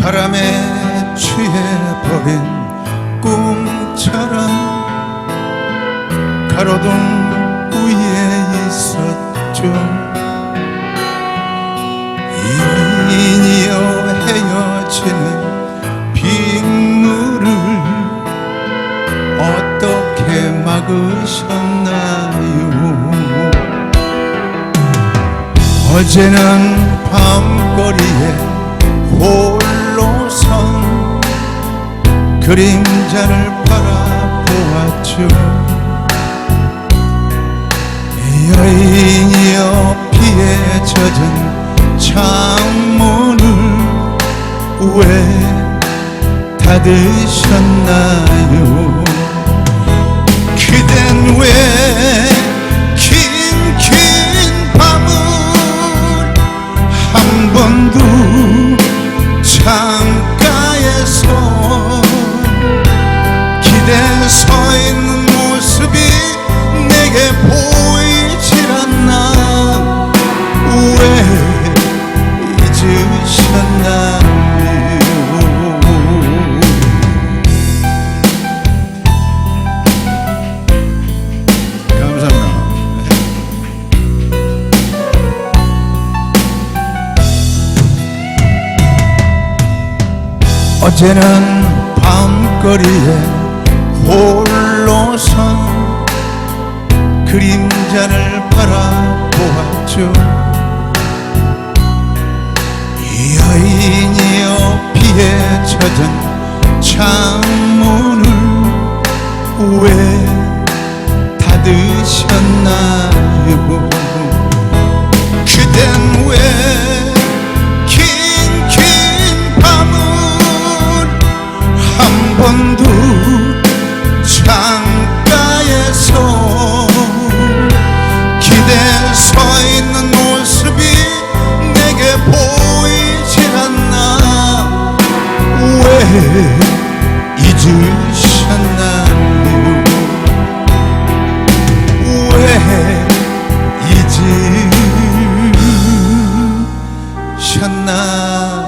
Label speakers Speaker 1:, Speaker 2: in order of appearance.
Speaker 1: 바람에 취해버린 꿈처럼 가로등 위에 있었죠. 인이여 헤어지는 빗물을 어떻게 막으셨나요? 어제는 밤거리에 홀 그림자를 바라보았죠. 여인이여 피에 젖은 창문을 왜 닫으셨나요 어제는 밤거리에 홀로 선 그림자를 바라보았죠. 여인이여 피에 젖은 창 찾나?